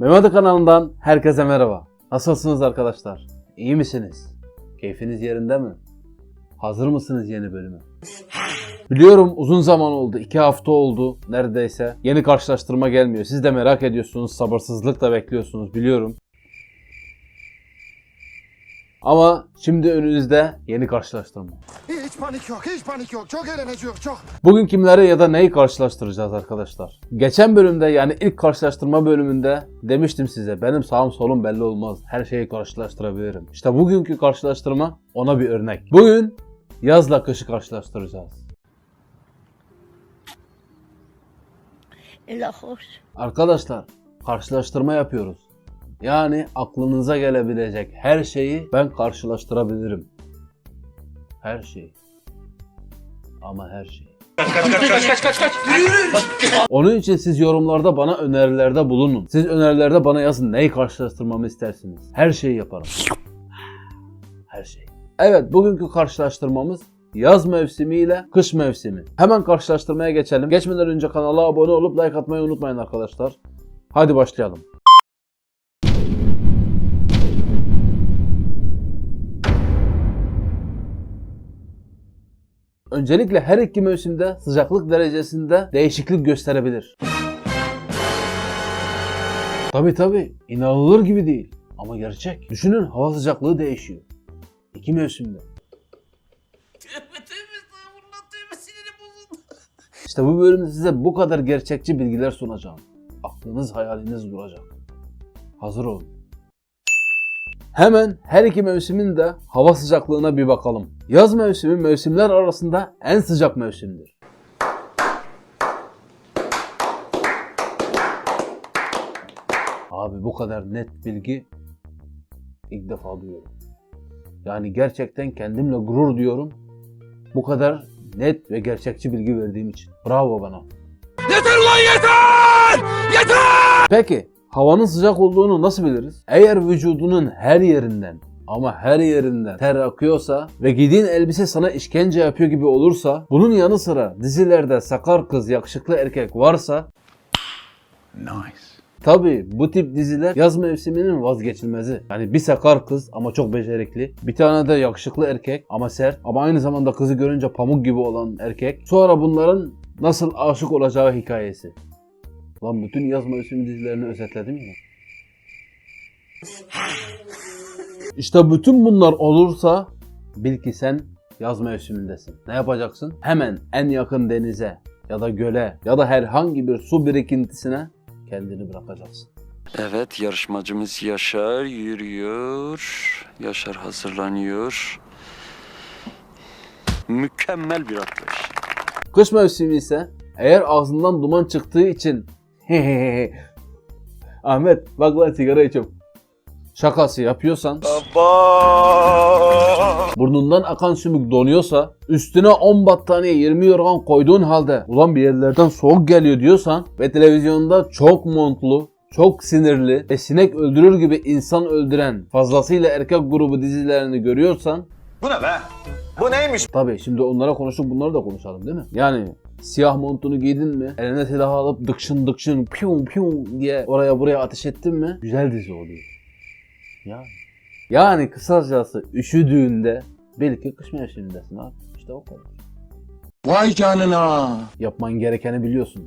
Mehmet kanalından herkese merhaba. Nasılsınız arkadaşlar? İyi misiniz? Keyfiniz yerinde mi? Hazır mısınız yeni bölüme? Biliyorum uzun zaman oldu. iki hafta oldu neredeyse. Yeni karşılaştırma gelmiyor. Siz de merak ediyorsunuz. Sabırsızlıkla bekliyorsunuz biliyorum. Ama şimdi önünüzde yeni karşılaştırma. Panik yok, hiç panik yok. Çok eğleneceğiz, çok. Bugün kimleri ya da neyi karşılaştıracağız arkadaşlar? Geçen bölümde yani ilk karşılaştırma bölümünde demiştim size benim sağım solum belli olmaz. Her şeyi karşılaştırabilirim. İşte bugünkü karşılaştırma ona bir örnek. Bugün yazla kışı karşılaştıracağız. La hoş. Arkadaşlar karşılaştırma yapıyoruz. Yani aklınıza gelebilecek her şeyi ben karşılaştırabilirim. Her şeyi. Ama her şeyi. Onun için siz yorumlarda bana önerilerde bulunun. Siz önerilerde bana yazın neyi karşılaştırmamı istersiniz. Her şeyi yaparım. Her şey. Evet bugünkü karşılaştırmamız yaz mevsimi ile kış mevsimi. Hemen karşılaştırmaya geçelim. Geçmeden önce kanala abone olup like atmayı unutmayın arkadaşlar. Hadi başlayalım. Öncelikle her iki mevsimde sıcaklık derecesinde değişiklik gösterebilir. Tabi tabi inanılır gibi değil ama gerçek. Düşünün hava sıcaklığı değişiyor. İki mevsimde. İşte bu bölümde size bu kadar gerçekçi bilgiler sunacağım. Aklınız hayaliniz duracak. Hazır olun. Hemen her iki mevsimin de hava sıcaklığına bir bakalım. Yaz mevsimi mevsimler arasında en sıcak mevsimdir. Abi bu kadar net bilgi ilk defa duyuyorum. Yani gerçekten kendimle gurur diyorum. Bu kadar net ve gerçekçi bilgi verdiğim için. Bravo bana. Yeter ulan yeter! Yeter! Peki havanın sıcak olduğunu nasıl biliriz? Eğer vücudunun her yerinden ama her yerinden ter akıyorsa ve giydiğin elbise sana işkence yapıyor gibi olursa bunun yanı sıra dizilerde sakar kız yakışıklı erkek varsa Tabi bu tip diziler yaz mevsiminin vazgeçilmezi. Yani bir sakar kız ama çok becerikli. Bir tane de yakışıklı erkek ama sert. Ama aynı zamanda kızı görünce pamuk gibi olan erkek. Sonra bunların nasıl aşık olacağı hikayesi. Lan bütün yaz mevsimi dizilerini özetledim ya. İşte bütün bunlar olursa bil ki sen yaz mevsimindesin. Ne yapacaksın? Hemen en yakın denize ya da göle ya da herhangi bir su birikintisine kendini bırakacaksın. Evet yarışmacımız Yaşar yürüyor. Yaşar hazırlanıyor. Mükemmel bir atlayış. Kış mevsimi ise eğer ağzından duman çıktığı için Ahmet bak lan sigara içiyorum. Şakası yapıyorsan burnundan akan sümük donuyorsa üstüne 10 battaniye 20 yorgan koyduğun halde ulan bir yerlerden soğuk geliyor diyorsan ve televizyonda çok montlu çok sinirli ve sinek öldürür gibi insan öldüren fazlasıyla erkek grubu dizilerini görüyorsan Bu ne be? Bu neymiş? Tabii şimdi onlara konuştuk bunları da konuşalım değil mi? Yani siyah montunu giydin mi? Eline silahı alıp dıkşın dıkşın piyon piyon diye oraya buraya ateş ettin mi? Güzel dizi oluyor. Yani. Yani kısacası üşüdüğünde belki kış mevsimindesin abi. İşte o kadar. Vay canına. Yapman gerekeni biliyorsun.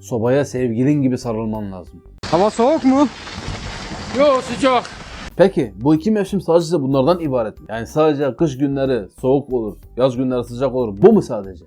Sobaya sevgilin gibi sarılman lazım. Hava soğuk mu? Yok sıcak. Peki bu iki mevsim sadece bunlardan ibaret mi? Yani sadece kış günleri soğuk olur, yaz günleri sıcak olur. Bu mu sadece?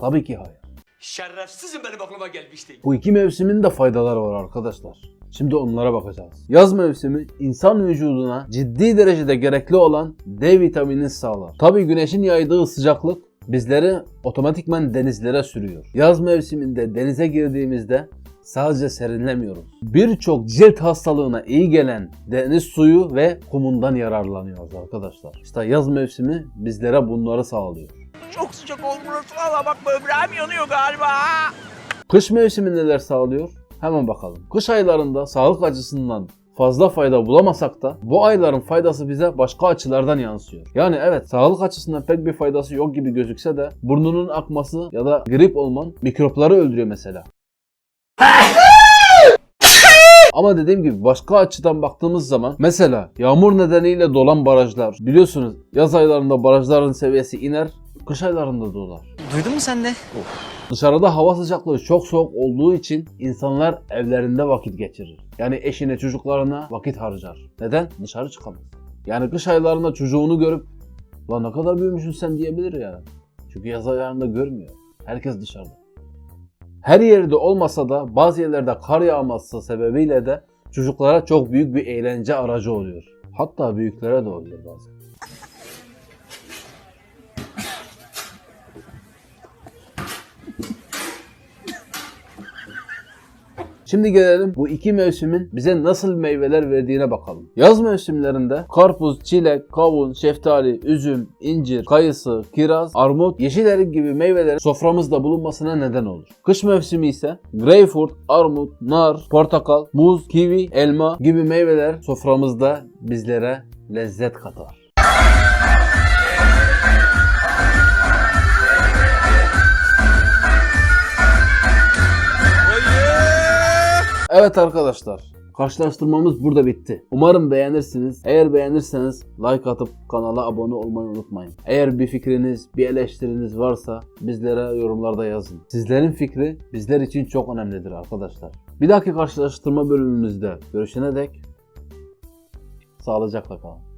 Tabii ki hayır. Şerefsizim benim aklıma gelmişti. Bu iki mevsimin de faydaları var arkadaşlar. Şimdi onlara bakacağız. Yaz mevsimi insan vücuduna ciddi derecede gerekli olan D vitaminini sağlar. Tabi güneşin yaydığı sıcaklık bizleri otomatikman denizlere sürüyor. Yaz mevsiminde denize girdiğimizde sadece serinlemiyoruz. Birçok cilt hastalığına iyi gelen deniz suyu ve kumundan yararlanıyoruz arkadaşlar. İşte yaz mevsimi bizlere bunları sağlıyor. Çok sıcak olmuş valla bak böbreğim yanıyor galiba. Kış mevsimi neler sağlıyor? Hemen bakalım. Kış aylarında sağlık açısından fazla fayda bulamasak da bu ayların faydası bize başka açılardan yansıyor. Yani evet sağlık açısından pek bir faydası yok gibi gözükse de burnunun akması ya da grip olman mikropları öldürüyor mesela. Ama dediğim gibi başka açıdan baktığımız zaman mesela yağmur nedeniyle dolan barajlar biliyorsunuz yaz aylarında barajların seviyesi iner kış aylarında dolar. Duydun mu sen de? Dışarıda hava sıcaklığı çok soğuk olduğu için insanlar evlerinde vakit geçirir. Yani eşine çocuklarına vakit harcar. Neden? Dışarı çıkamaz. Yani kış aylarında çocuğunu görüp lan ne kadar büyümüşsün sen diyebilir ya. Çünkü yaz aylarında görmüyor. Herkes dışarıda. Her yerde olmasa da bazı yerlerde kar yağması sebebiyle de çocuklara çok büyük bir eğlence aracı oluyor. Hatta büyüklere de oluyor bazen. Şimdi gelelim bu iki mevsimin bize nasıl meyveler verdiğine bakalım. Yaz mevsimlerinde karpuz, çilek, kavun, şeftali, üzüm, incir, kayısı, kiraz, armut, yeşil erik gibi meyvelerin soframızda bulunmasına neden olur. Kış mevsimi ise greyfurt, armut, nar, portakal, muz, kivi, elma gibi meyveler soframızda bizlere lezzet katar. Evet arkadaşlar. Karşılaştırmamız burada bitti. Umarım beğenirsiniz. Eğer beğenirseniz like atıp kanala abone olmayı unutmayın. Eğer bir fikriniz, bir eleştiriniz varsa bizlere yorumlarda yazın. Sizlerin fikri bizler için çok önemlidir arkadaşlar. Bir dahaki karşılaştırma bölümümüzde görüşene dek sağlıcakla kalın.